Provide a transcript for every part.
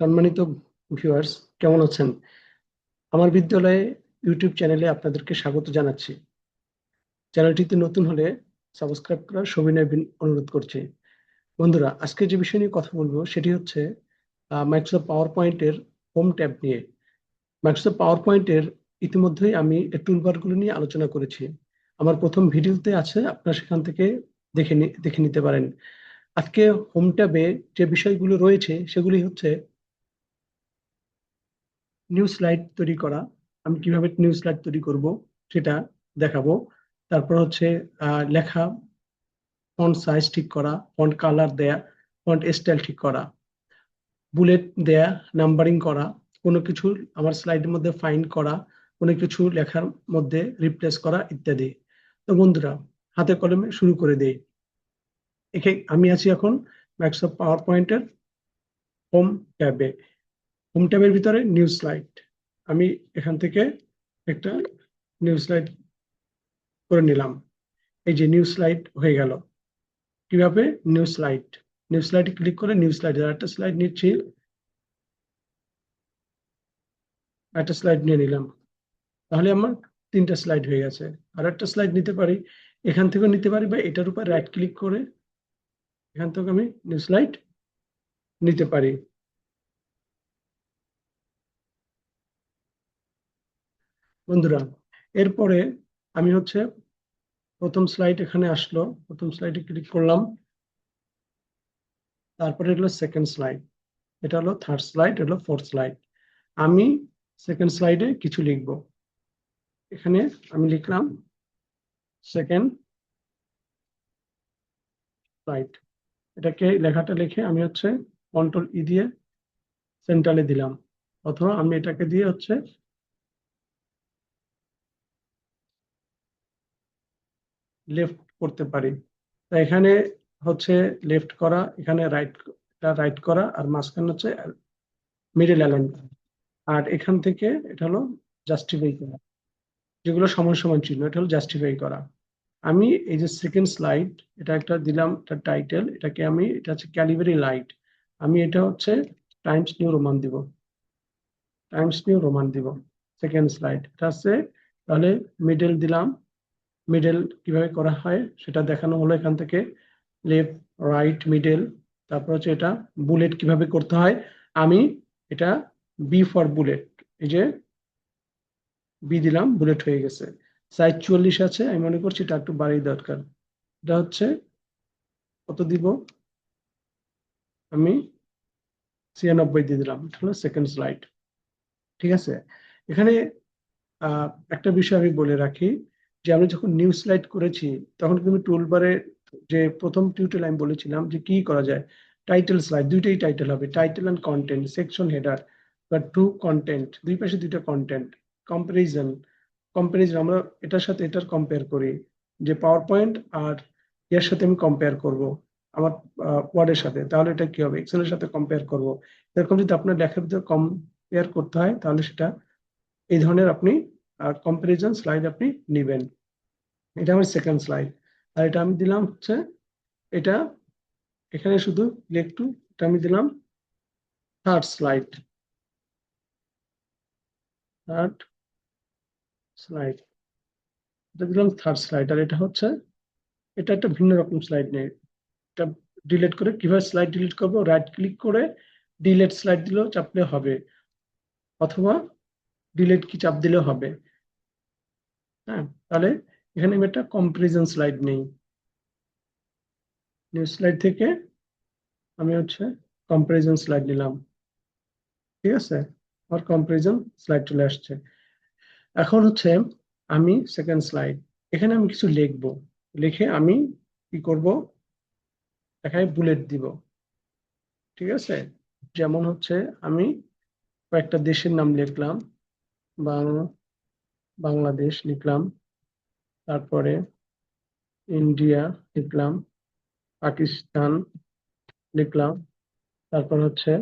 সম্মানিত ভিউয়ার্স কেমন আছেন? আমার বিদ্যালয়ে ইউটিউব চ্যানেলে আপনাদেরকে স্বাগত জানাচ্ছি। চ্যানেলটিতে নতুন হলে সাবস্ক্রাইব করার সবিনয় অনুরোধ করছি। বন্ধুরা, আজকে যে বিষয় নিয়ে কথা বলব সেটি হচ্ছে মাইক্রোসফট পাওয়ার পয়েন্টের হোম ট্যাব নিয়ে। মাইক্রোসফট পাওয়ার পয়েন্টের ইতিমধ্যেই আমি টুলবারগুলো নিয়ে আলোচনা করেছি। আমার প্রথম ভিডিওতে আছে, আপনারা সেখান থেকে দেখে দেখে নিতে পারেন। আজকে হোম ট্যাবে যে বিষয়গুলো রয়েছে, সেগুলি হচ্ছে নিউ স্লাইড তৈরি করা। আমি কীভাবে নিউ স্লাইড তৈরি করব সেটা দেখাবো। তারপর হচ্ছে লেখা ফন্ট সাইজ ঠিক করা ফন্ট কালার দেয়া ফন্ট স্টাইল ঠিক করা বুলেট দেয়া নাম্বারিং করা, কোনো কিছু আমার স্লাইডের মধ্যে ফাইন করা, কোনো কিছু লেখার মধ্যে রিপ্লেস করা ইত্যাদি। তো বন্ধুরা, হাতে কলমে শুরু করে দেই। একে, আমি আছি এখন মাইক্রোসফট পাওয়ার পয়েন্টের হোম ট্যাবে হোম ট্যাবের ভিতরে নিউ স্লাইড। আমি এখান থেকে একটা নিউ স্লাইড করে নিলাম। এই যে নিউ স্লাইড হয়ে গেল। কীভাবে? New slide. নিউ স্লাইডে ক্লিক করে নিউ স্লাইড। একটা স্লাইড নিচ্ছি। একটা স্লাইড নিয়ে নিলাম। তাহলে আমার তিনটা স্লাইড হয়ে গেছে। আর একটা স্লাইড নিতে পারি। এখান থেকেও নিতে পারি বা এটার উপর রাইট ক্লিক করে এখান থেকে আমি নিউ স্লাইড নিতে পারি। বন্ধুরা, এরপরে আমি হচ্ছে প্রথম স্লাইড এখানে আসলো। প্রথম স্লাইডে ক্লিক করলাম। তারপরে হলো সেকেন্ড স্লাইড এটা হলো থার্ড স্লাইড হলো ফোর্থ স্লাইড আমি সেকেন্ড স্লাইডে কিছু লিখব। এখানে আমি লিখলাম সেকেন্ড স্লাইড এটাকে লেখাটা লিখে আমি হচ্ছে কন্ট্রোল ই দিয়ে সেন্টারে দিলাম। অথবা আমি এটাকে দিয়ে হচ্ছে লেফট করতে পারি। তা এখানে হচ্ছে লেফট করা, এখানে রাইট রাইট করা, আর মাঝখানে হচ্ছে মিডিল অ্যালাইন আর এখান থেকে এটা হলো জাস্টিফাই করা, যেগুলো সমান সমান চিহ্ন এটা হলো জাস্টিফাই করা। আমি এই যে সেকেন্ড স্লাইড এটা একটা দিলাম, এটা টাইটেল এটাকে আমি, এটা হচ্ছে ক্যালিভারি লাইট আমি এটা হচ্ছে টাইমস নিউ রোমান দিব। টাইমস নিউ রোমান দিব সেকেন্ড স্লাইড এটা হচ্ছে তাহলে মিডল দিলাম মিডল কীভাবে করা হয় সেটা দেখানো হলো এখান থেকে। লেফট রাইট মিডল তারপর হচ্ছে এটা বুলেট কীভাবে করতে হয়। আমি এটা বি ফর বুলেট এই যে বি দিলাম বুলেট হয়ে গেছে। সাইজ চুয়াল্লিশ আছে, আমি মনে করছি এটা একটু বাড়িয়ে দরকার এটা হচ্ছে কত দিব? আমি ছিয়ানব্বই দিয়ে দিলাম, এটা হলো সেকেন্ড স্লাইড ঠিক আছে? এখানে একটা বিষয় আমি বলে রাখি যে আমি যখন নিউ স্লাইড করেছি, তখন কিন্তু টুলবারে যে প্রথম টিউটোরিয়াল আমি বলেছিলাম যে কি করা যায় টাইটেল স্লাইড দুইটাই টাইটেল হবে title and content section header বা টু কন্টেন্ট দুই পাশে দুইটা কন্টেন্ট কম্পারিজন কম্পারিজন আমরা এটার সাথে এটার কম্পেয়ার করি, যে পাওয়ার পয়েন্ট আর এর সাথে আমি কম্পেয়ার করব, আমার ওয়ার্ডের সাথে, তাহলে এটা কি হবে? এক্সেলের সাথে কম্পেয়ার করব, এরকম যদি আপনার লেখার ভিতরে কম্পেয়ার করতে হয়, তাহলে সেটা এই ধরনের আপনি কম্পারিজন স্লাইড আপনি নেবেন। এটা আমার সেকেন্ড স্লাইড আর এটা আমি দিলাম হচ্ছে, এটা এখানে শুধু টু এটা আমি দিলাম থার্ড স্লাইড থার্ড স্লাইড এটা দিলাম থার্ড স্লাইড আর এটা হচ্ছে, এটা একটা ভিন্ন রকম স্লাইড নেই এটা ডিলিট করে কীভাবে স্লাইড ডিলিট করব? রাইট ক্লিক করে ডিলেট স্লাইড দিলেও চাপলে হবে, অথবা ডিলেট কি চাপ দিলেও হবে। হ্যাঁ তাহলে এখানে আমি একটা কম্পারিজন স্লাইড নেই। নিউ স্লাইড থেকে আমি হচ্ছে কম্পারিজন স্লাইড নিলাম। ঠিক আছে? আমার কম্পারিজন স্লাইড চলে আসছে। এখন হচ্ছে আমি সেকেন্ড স্লাইড এখানে আমি কিছু লিখব। লিখে আমি কি করব? এখানে বুলেট দিব। ঠিক আছে? যেমন হচ্ছে আমি কয়েকটা দেশের নাম লিখলাম। বাং বাংলাদেশ লিখলাম, তারপরে ইন্ডিয়া লিখলাম, পাকিস্তান লিখলাম, তারপর হচ্ছে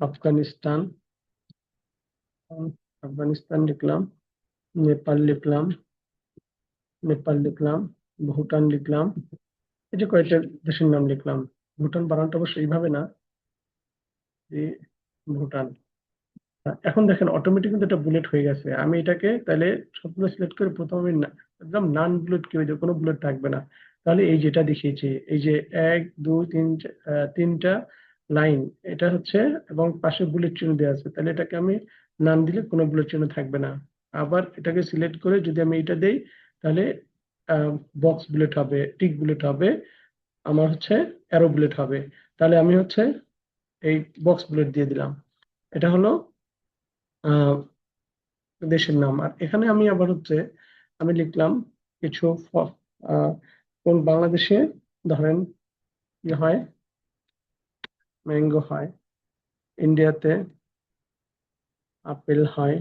আফগানিস্তান আফগানিস্তান লিখলাম, নেপাল লিখলাম নেপাল লিখলাম, ভুটান লিখলাম, এই যে কয়েকটা দেশের নাম লিখলাম। ভুটান বানানটা অবশ্য এইভাবে না ভুটান। এখন দেখেন অটোমেটিক কিন্তু এটা বুলেট হয়ে গেছে। আমি এটাকে তাহলে সবগুলো সিলেক্ট করে প্রথমে আমি একদম নান বুলেট কি হয়ে কোনো বুলেট থাকবে না। তাহলে এই যেটা দেখিয়েছি, এই যে এক, দুই, তিন তিনটা লাইন এটা হচ্ছে এবং পাশে বুলেট চিহ্ন দেওয়া আছে। তাহলে এটাকে আমি নান দিলে কোনো বুলেট চিহ্ন থাকবে না। আবার এটাকে সিলেক্ট করে যদি আমি এটা দেই, তাহলে বক্স বুলেট হবে টিক বুলেট হবে, আমার হচ্ছে অ্যারো বুলেট হবে। তাহলে আমি হচ্ছে এই বক্স বুলেট দিয়ে দিলাম। এটা হলো দেশের নাম। আর এখানে আমি আবার হচ্ছে, আমি লিখলাম কিছু কোন বাংলাদেশে ধরেন হয়? ম্যাঙ্গো হয়। ইন্ডিয়াতে আপেল হয়।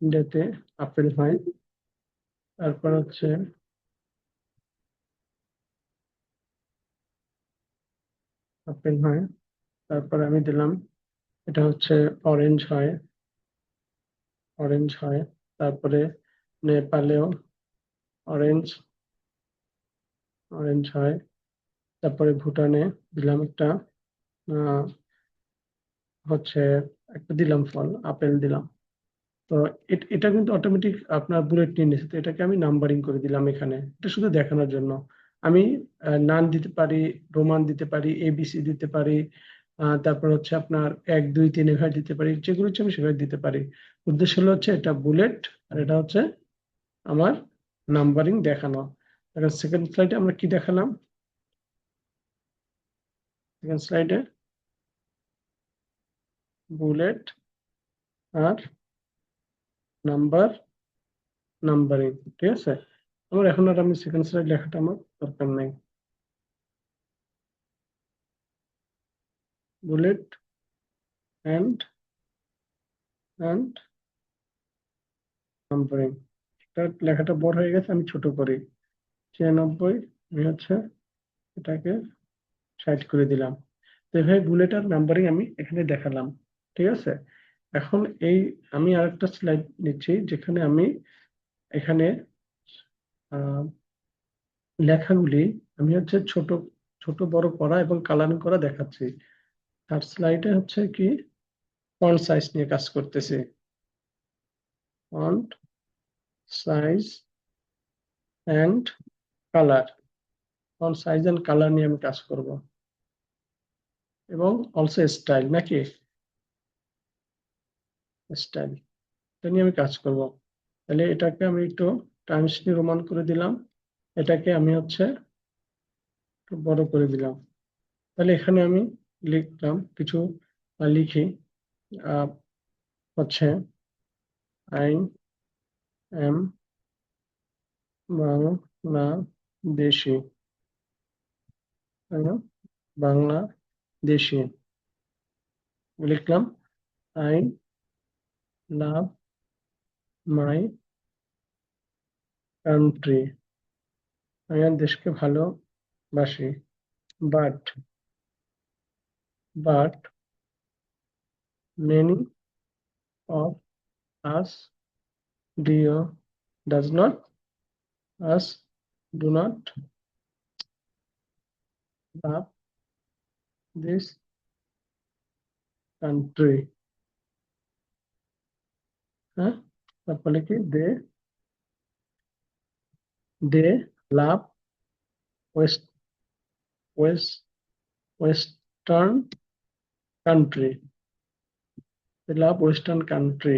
ইন্ডিয়াতে আপেল হয়। তারপর হচ্ছে আপেল হয়। তারপর আমি দিলাম, এটা হচ্ছে অরেঞ্জ হয়। অরেঞ্জ হয়। তারপরে নেপালেও অরেঞ্জ অরেঞ্জ হয়। তারপরে ভুটানে দিলাম একটা হচ্ছে একটা দিলাম ফল, আপেল দিলাম। তো এট- কিন্তু অটোমেটিক আপনার বুলেট নিয়ে নিয়েছে। তো এটাকে আমি নাম্বারিং করে দিলাম এখানে। এটা শুধু দেখানোর জন্য। আমি নান দিতে পারি, রোমান দিতে পারি এবিসি দিতে পারি তারপর হচ্ছে আপনার এক, দুই, তিন এভাবে দিতে পারি, যেগুলো হচ্ছে আমি সেভাবে দিতে পারি। উদ্দেশ্য হলো হচ্ছে এটা বুলেট, আর এটা হচ্ছে আমার নাম্বারিং দেখানো। এখন সেকেন্ড স্লাইডে আমরা কি দেখালাম? সেকেন্ড স্লাইডে বুলেট আর নাম্বার, নাম্বারিং, ঠিক আছে? আমার এখন আর আমি সেকেন্ড স্লাইড লেখাটা আমার দরকার নাই বুলেট অ্যান্ড অ্যান্ড নাম্বারিং লেখাটা বড় হয়ে গেছে, আমি ছোট করি। ছিয়ানব্বই আমি হচ্ছে এটাকে সাইড করে দিলাম। তো এভাবে বুলেট আর নাম্বারিং আমি এখানে দেখালাম, ঠিক আছে? এখন এই আমি আরেকটা স্লাইড নিচ্ছি, যেখানে আমি এখানে লেখাগুলি আমি হচ্ছে ছোট ছোট বড় করা এবং কালারিং করা দেখাচ্ছি। থার্ড স্লাইডে হচ্ছে কি ফন্ট সাইজ নিয়ে কাজ করতেছি। Font size and colour font size and colour নিয়ে আমি কাজ করব। এবং অলসো স্টাইল নাকি? স্টাইল এটা নিয়ে আমি কাজ করব। তাহলে এটাকে আমি একটু টাইমস নিউ রোমান করে দিলাম এটাকে আমি হচ্ছে বড় করে দিলাম তাহলে এখানে আমি লিখলাম কিছু লিখি হচ্ছে আই এম, বাংলাদেশি না? বাংলাদেশি লিখলাম আই লাভ, মাই কান্ট্রি আমি আমার দেশকে ভালোবাসি but but many of us do does not us do not love this country হ্যাঁ তারপরে কি they they love west west western country they love western country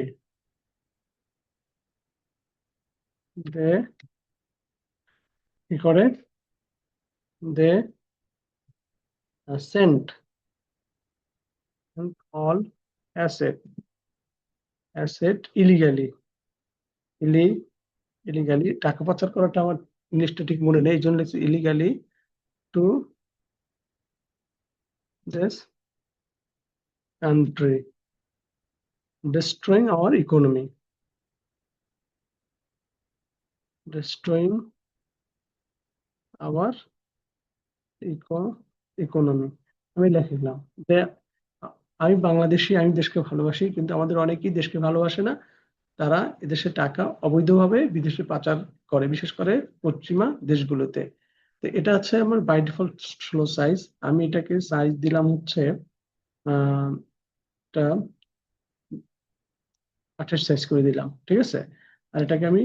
they কি করে they sent all asset asset illegally Ili Illegally টাকা পাচার করাটা আমার ইংলিশটা ঠিক মনে নেই, এই জন্য লিখছি illegally to this country our economy. Destroying our eco, economy. আমি লিখলাম যে আমি বাংলাদেশি, আমি দেশকে ভালোবাসি, কিন্তু আমাদের অনেকেই দেশকে ভালোবাসে না। তারা এদেশে টাকা অবৈধভাবে বিদেশে পাচার করে, বিশেষ করে পশ্চিমা দেশগুলোতে। তো এটা হচ্ছে আমার বাই ডিফল্ট ষোলো সাইজ আমি এটাকে সাইজ দিলাম হচ্ছে আঠাশ সাইজ করে দিলাম, ঠিক আছে? আর এটাকে আমি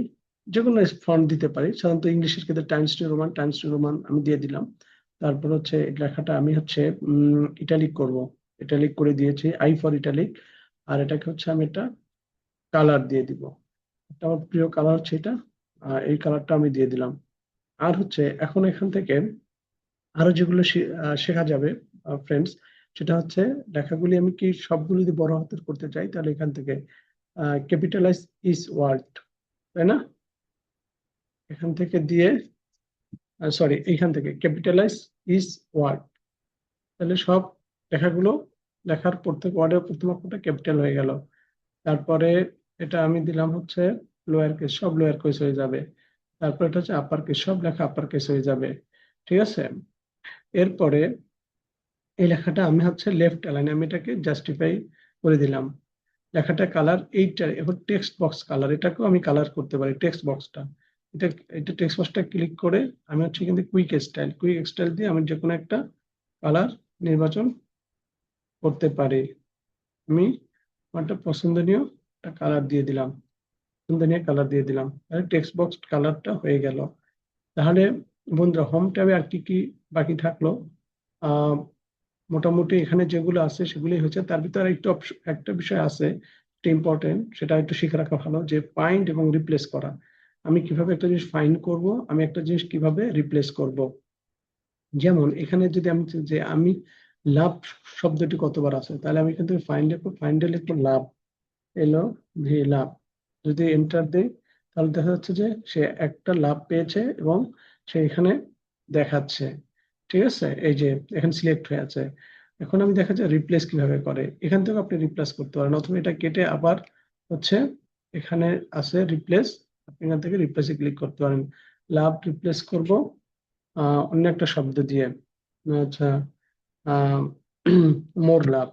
যে কোনো ফন্ট দিতে পারি। সাধারণত ইংলিশের ক্ষেত্রে Times New Roman Times New Roman আমি দিয়ে দিলাম। তারপর হচ্ছে লেখাটা আমি হচ্ছে ইটালিক করব। ইটালিক করে দিয়েছি আই ফর ইটালিক আর এটাকে হচ্ছে আমি এটা কালার দিয়ে দিব। এটা আমার প্রিয় কালার হচ্ছে এটা এই কালারটা আমি দিয়ে দিলাম। আর হচ্ছে এখন এখান থেকে আরও যেগুলো শেখা যাবে ফ্রেন্ডস সেটা হচ্ছে লেখাগুলি আমি কি সবগুলো যদি বড় হাতের করতে চাই, তাহলে এখান থেকে ক্যাপিটালাইজ ইস ওয়ার্ড তাই না? এখান থেকে দিয়ে সরি এইখান থেকে ক্যাপিটালাইজ ইস ওয়ার্ড তাহলে সব লেখাগুলো লেখার প্রত্যেক ওয়ার্ডের প্রথম অক্ষরটা ক্যাপিটাল হয়ে গেল। তারপরে এটা আমি দিলাম হচ্ছে লোয়ার কেস সব লোয়ার কেস হয়ে যাবে। তারপর এটা হচ্ছে আপার কেস সব লেখা আপার কেস হয়ে যাবে। ঠিক আছে? এরপরে এই লেখাটা আমি হচ্ছে লেফট অ্যালাইনে আমি এটাকে জাস্টিফাই করে দিলাম। লেখাটা কালার এইটা এখন টেক্সট বক্স কালার এটাকেও আমি কালার করতে পারি টেক্সট বক্সটা এটা এটা টেক্সট বক্সটা ক্লিক করে আমি হচ্ছে কিন্তু কুইক স্টাইল কুইক স্টাইল দিয়ে আমি যে কোনো একটা কালার নির্বাচন করতে পারি। আমি আমারটা পছন্দনীয় একটা কালার দিয়ে দিলাম। পছন্দনীয় কালার দিয়ে দিলাম। তাহলে টেক্সট বক্স কালারটা হয়ে গেল। তাহলে বন্ধুরা হোম ট্যাবে আর কি কি বাকি থাকল? মোটামুটি এখানে যেগুলো আছে সেগুলোই হচ্ছে। তার ভিতরে একটু একটা বিষয় আছে ইম্পর্টেন্ট সেটা একটু শিখে রাখা ভালো, যে ফাইন্ড এবং রিপ্লেস করা। আমি কীভাবে একটা জিনিস ফাইন্ড করব? আমি একটা জিনিস কীভাবে রিপ্লেস করব? যেমন, এখানে যদি আমি যে আমি লাভ শব্দটি কতবার আছে? তাহলে আমি কিন্তু ফাইন্ডে ফাইন্ডে লিখব লাভ এলো ভি লাভ। যদি এন্টার দেই, তাহলে দেখা যাচ্ছে যে সে একটা লাভ পেয়েছে এবং সে এখানে দেখাচ্ছে। ঠিক আছে? এই যে এখানে সিলেক্ট হয়ে আছে। এখন আমি দেখা যায় রিপ্লেস কীভাবে করে? এখান থেকে আপনি রিপ্লেস করতে পারেন। অথবা এটা কেটে আবার হচ্ছে এখানে আছে রিপ্লেস আপনি এখান থেকে রিপ্লেসে ক্লিক করতে পারেন। লাভ রিপ্লেস করব অন্য একটা শব্দ দিয়ে। আচ্ছা মোর লাভ।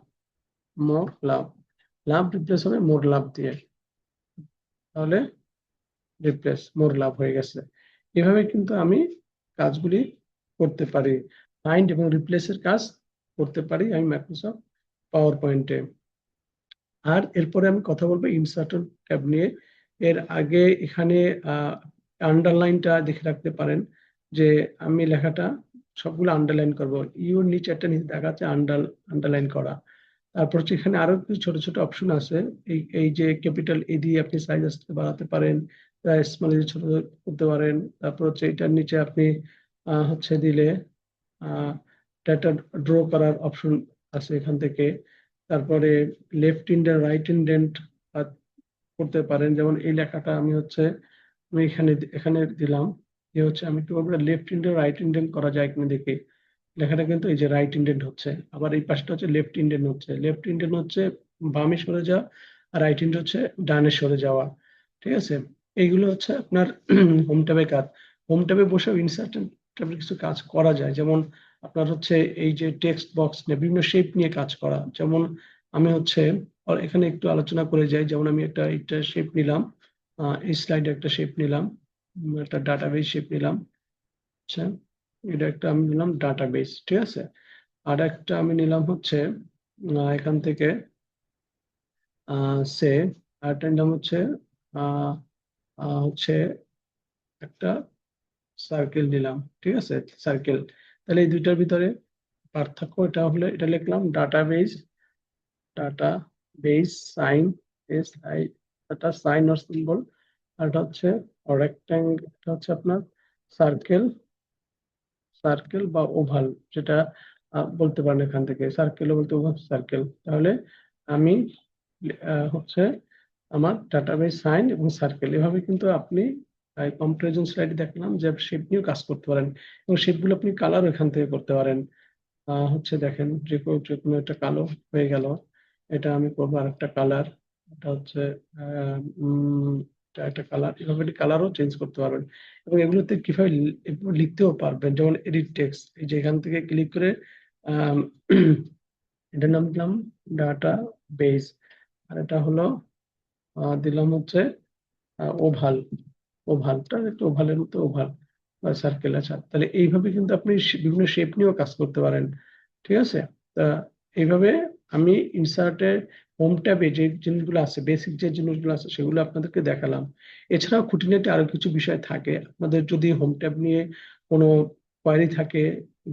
মোর লাভ। লাভ রিপ্লেস হবে মোর লাভ দিয়ে তাহলে রিপ্লেস মোর লাভ হয়ে গেছে। এভাবে কিন্তু আমি কাজগুলি করতে পারি। ফাইন্ড এবং রিপ্লেসের কাজ করতে পারি আমি মাইক্রোসফট পাওয়ার পয়েন্টে আর এরপরে আমি কথা বলব ইনসার্ট ট্যাব নিয়ে। এর আগে এখানে আন্ডারলাইনটা দেখে রাখতে পারেন যে আমি লেখাটা সবগুলো আন্ডারলাইন করব। ইউর নিচে একটা নিচে দেখা যাচ্ছে আন্ডার আন্ডারলাইন করা। তারপর হচ্ছে এখানে আরও কিছু ছোট ছোট অপশন আছে। এই এই যে ক্যাপিটাল এ দিয়ে আপনি সাইজ আসতে বাড়াতে পারেন স্মল ছোট করতে পারেন। তারপর হচ্ছে এটার নিচে আপনি হচ্ছে দিলে ডাটা ড্র করার অপশন আছে এখান থেকে। তারপরে লেফট ইন্ডেন্ট রাইট ইন্ডেন্ট করতে পারেন। যেমন এই লেখাটা আমি হচ্ছে, আমি এখানে এখানে দিলাম। যে হচ্ছে আমি একটু লেফট ইন্ডেন্ট রাইট ইন্ডেন্ট করা যায় কিনা দেখি। লেখাটা কিন্তু এই যে রাইট ইন্ডেন্ট হচ্ছে। আবার এই পাশটা হচ্ছে লেফট ইন্ডেন্ট হচ্ছে। লেফট ইন্ডেন্ট হচ্ছে বামে সরে যাওয়া আর রাইট ইন্ডেন্ট হচ্ছে ডানে সরে যাওয়া। ঠিক আছে? এইগুলো হচ্ছে আপনার হোম ট্যাবে কাজ। হোম ট্যাবে বসেও ইনসার্ট কিছু কাজ করা যায়। যেমন আপনার হচ্ছে এই যে টেক্সট বক্স নিয়ে, বিভিন্ন শেপ নিয়ে কাজ করা। যেমন আমি হচ্ছে এখানে একটু আলোচনা করে যাই। যেমন আমি একটা একটা শেপ নিলাম এই স্লাইডে একটা শেপ নিলাম একটা ডাটাবেস শেপ নিলাম। আচ্ছা। এটা একটা আমি নিলাম ডাটাবেস ঠিক আছে? আর একটা আমি নিলাম হচ্ছে এখান থেকে সে আরেকটা নিলাম হচ্ছে হচ্ছে একটা সার্কেল নিলাম, ঠিক আছে? সার্কেল তাহলে এই দুইটার ভিতরে পার্থক্য এটা হলে, এটা লিখলাম database database sign S I এটা সাইন অর সিম্বল আর এটা হচ্ছে রেক্ট্যাঙ্গেল এটা হচ্ছে আপনার সার্কেল সার্কেল বা ওভাল যেটা বলতে পারেন এখান থেকে সার্কেল বলতে ওভাল সার্কেল তাহলে আমি হচ্ছে আমার ডাটাবেস সাইন এবং সার্কেল এভাবে কিন্তু আপনি কম্পারিজন স্লাইডে দেখলাম যে শেপ নিয়েও কাজ করতে পারেন এবং শেপগুলো আপনি কালার এখান থেকে করতে পারেন। হচ্ছে দেখেন, যে যে কোনো একটা কালো হয়ে গেল, এটা আমি করব আর একটা কালার এটা হচ্ছে উম, একটা কালার এভাবে কালারও চেঞ্জ করতে পারবেন। এবং এগুলোতে কীভাবে লিখতেও পারবেন যেমন এডিট টেক্সট এই যে এখান থেকে ক্লিক করে এটার নাম দিলাম ডাটা বেস আর এটা হলো দিলাম হচ্ছে ওভাল ওভালটা একটু ওভালের মতো ওভাল বা সার্কেল আচ্ছা তাহলে এইভাবে কিন্তু আপনি বিভিন্ন শেপ নিয়েও কাজ করতে পারেন ঠিক আছে? তা এইভাবে আমি ইনসার্টে হোম ট্যাবে যে জিনিসগুলো আছে বেসিক যে জিনিসগুলো আছে, সেগুলো আপনাদেরকে দেখালাম। এছাড়াও খুঁটিনাটি আরও কিছু বিষয় থাকে। আপনাদের যদি হোম ট্যাব নিয়ে কোনো কোয়ারি থাকে,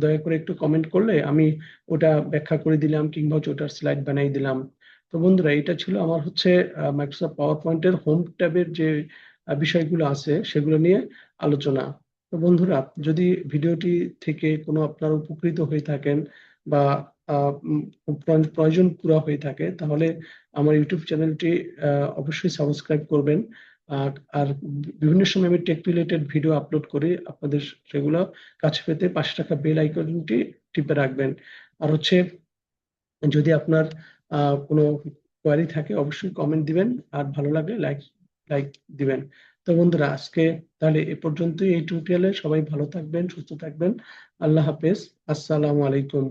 দয়া করে একটু কমেন্ট করলে আমি ওটা ব্যাখ্যা করে দিলাম কিংবা হচ্ছে ওটার স্লাইড বানিয়ে দিলাম। তো বন্ধুরা, এটা ছিল আমার হচ্ছে মাইক্রোসফট পাওয়ার পয়েন্টের হোম ট্যাবের যে বিষয়গুলো আছে, সেগুলো নিয়ে আলোচনা। তো বন্ধুরা, যদি ভিডিওটি থেকে কোনো আপনারা উপকৃত হয়ে থাকেন বা প্রয়োজন পুরা হয়ে থাকে, তাহলে আমার ইউটিউব চ্যানেলটি অবশ্যই সাবস্ক্রাইব করবেন। আর বিভিন্ন সময় আমি টেক রিলেটেড ভিডিও আপলোড করি, আপনাদের সেগুলো কাছে পেতে পাশে টাকা বেল আইকনটি টিপে রাখবেন। আর হচ্ছে, যদি আপনার কোনো কোয়ারি থাকে, অবশ্যই কমেন্ট দিবেন, আর ভালো লাগলে লাইক লাইক দিবেন। তো বন্ধুরা, আজকে তাহলে এ পর্যন্তই, এই টিউটোরিয়ালে সবাই ভালো থাকবেন, সুস্থ থাকবেন। আল্লাহ হাফেজ, আসসালামু আলাইকুম।